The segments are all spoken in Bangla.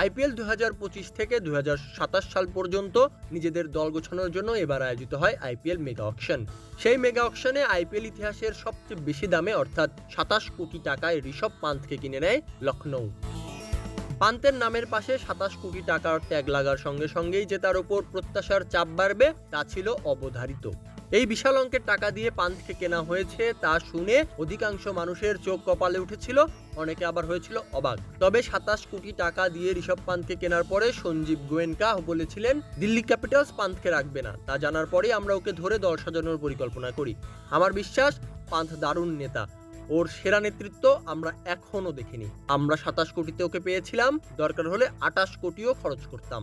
আইপিএল দুহাজার পঁচিশ থেকে দুহাজার সাতাশ সাল পর্যন্ত নিজেদের দল গোছানোর জন্য এবার আয়োজিত হয় আইপিএল মেগা অকশন। সেই মেগা অকশনে আইপিএল ইতিহাসের সবচেয়ে বেশি দামে অর্থাৎ সাতাশ কোটি টাকায় ঋষভ পান্থকে কিনে নেয় লখনৌ পান্তের নামের পাশে সাতাশ কোটি টাকার ট্যাগ লাগার সঙ্গে সঙ্গেই যে তার উপর প্রত্যাশার চাপ বাড়বে, তা ছিল অবধারিত। এই বিশাল অঙ্কের টাকা দিয়ে পান্থকে কেনা হয়েছে তা শুনে অধিকাংশ মানুষের চোখ কপালে উঠেছিল, অনেকে আবার হয়েছিল অবাক। তবে সাতাশ কোটি টাকা দিয়ে ঋষভ পান্থকে কেনার পরে সঞ্জীব গোয়েনকা বলেছিলেন, দিল্লি ক্যাপিটালস পান্থকে রাখবে না। তা জানার পরেই আমরা ওকে ধরে দল সাজানোর পরিকল্পনা করি। আমার বিশ্বাস পান্থ দারুণ নেতা। ওর সেরা নেতৃত্ব আমরা এখনও দেখিনি। আমরা সাতাশ কোটিতে ওকে পেয়েছিলাম, দরকার হলে আটাশ কোটিও খরচ করতাম।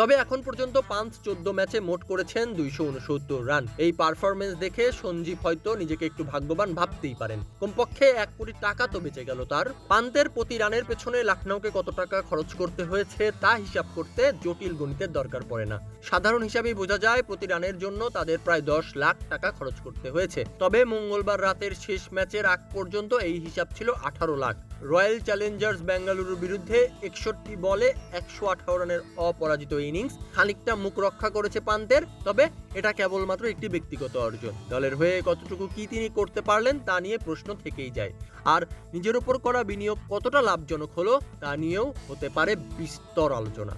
তবে এখন পর্যন্ত পাঁচ চোদ্দ ম্যাচে মোট করেছেন দুইশো উনসত্তর রান। এই পারফরমেন্স দেখে সঞ্জীব হয়তো নিজেকে একটু ভাগ্যবান ভাবতেই পারেন। কমপক্ষে এক কোটি টাকা তো বেঁচে গেল তার। পান্তের প্রতি রানের পেছনে লখনৌকে কত টাকা খরচ করতে হয়েছে তা হিসাব করতে জটিল গণিতের দরকার পড়ে না। সাধারণ হিসাবেই বোঝা যায়, প্রতি রানের জন্য তাদের প্রায় দশ লাখ টাকা খরচ করতে হয়েছে। তবে মঙ্গলবার রাতের শেষ ম্যাচের আগ পর্যন্ত এই হিসাব ছিল আঠারো লাখ। রয়্যাল চ্যালেঞ্জার্স বেঙ্গালুরুর বিরুদ্ধে একষট্টি বলে একশো আঠারো রানের অপরাজিত ইনিংস খানিকটা মুখ রক্ষা করেছে পান্তের, তবে এটা কেবলমাত্র একটি ব্যক্তিগত অর্জন। দলের হয়ে কতটুকু কি তিনি করতে পারলেন তা নিয়ে প্রশ্ন থেকেই যায়। আর নিজের উপর করা বিনিয়োগ কতটা লাভজনক হলো তা নিয়েও হতে পারে বিস্তর আলোচনা।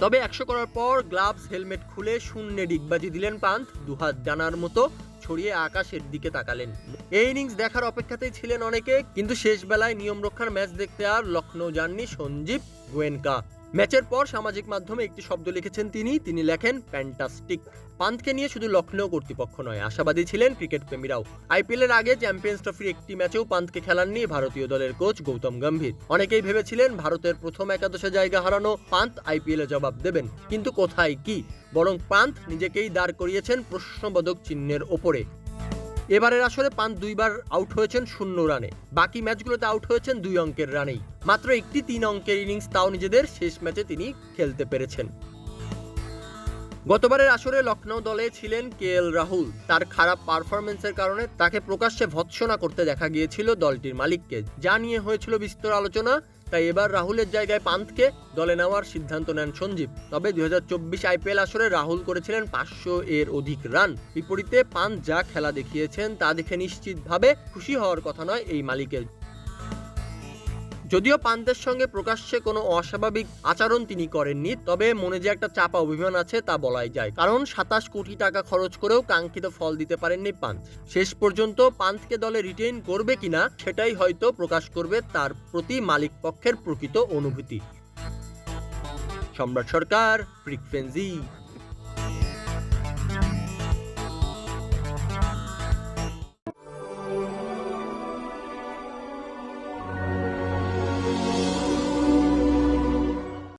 তবে একশো করার পর গ্লাভস, হেলমেট খুলে শূন্যে ডিগবাজি দিলেন পান্থ। দুহাত জানার মতো ছড়িয়ে আকাশের দিকে তাকালেন। এই ইনিংস দেখার অপেক্ষাতেই ছিলেন অনেকে, কিন্তু শেষ বেলায় নিয়ম রক্ষার ম্যাচ দেখতে আর লখনৌ যাননি সঞ্জীব গোয়েনকা। ম্যাচের পর সামাজিক মাধ্যমে একটি শব্দ লিখেছেন তিনি। তিনি লেখেন প্যান্টাস্টিক পান্থকে নিয়ে শুধু লখনৌ কর্তৃপক্ষ নয়, আশাবাদী ছিলেন ক্রিকেট প্রেমীরাও। আইপিএল এর আগে চ্যাম্পিয়ন্স ট্রফির একটি ম্যাচেও পান্থকে খেলাননি ভারতীয় দলের কোচ গৌতম গম্ভীর। অনেকেই ভেবেছিলেন ভারতের প্রথম একাদশে জায়গা হারানো পান্থ আইপিএল জবাব দেবেন। কিন্তু কোথায় কি? বরং পান্থ নিজেকেই দাঁড় করিয়েছেন প্রশ্নবোধক চিহ্নের ওপরে। এবারের আসরে পান দুইবার আউট হয়েছেন শূন্য রানে। বাকি ম্যাচগুলোতে আউট হয়েছেন দুই অঙ্কের রানেই। মাত্র একটি তিন অঙ্কের ইনিংস তাও নিজেদের শেষ ম্যাচে তিনি খেলতে পেরেছেন। গতবারের আসরে লখনৌ দলে ছিলেন কে এল রাহুল। তার খারাপ পারফরমেন্সের কারণে তাকে প্রকাশ্যে ভৎসনা করতে দেখা গিয়েছিল দলটির মালিককে। যা নিয়ে হয়েছিল বিস্তর আলোচনা, তাই এবার রাহুলের জায়গায় পান্থকে দলে নেওয়ার সিদ্ধান্ত নেন সঞ্জীব। তবে দুই হাজার চব্বিশ আইপিএল আসরে রাহুল করেছিলেন পাঁচশো এর অধিক রান। বিপরীতে পান্থ যা খেলা দেখিয়েছেন তা দেখে নিশ্চিতভাবে খুশি হওয়ার কথা নয় এই মালিকের। যদিও পান্তের সঙ্গে প্রকাশ্যে কোনো অস্বাভাবিক আচরণ তিনি করেননি, তবে মনে যে একটা চাপা অভিমান আছে তা বলাই যায়। কারণ সাতাশ কোটি টাকা খরচ করেও কাঙ্ক্ষিত ফল দিতে পারেননি পান্থ শেষ পর্যন্ত পান্থকে দলে রিটেইন করবে কিনা, সেটাই হয়তো প্রকাশ করবে তার প্রতি মালিক পক্ষের প্রকৃত অনুভূতি। সম্রাট সরকার ফ্রিকফ্রেন্সি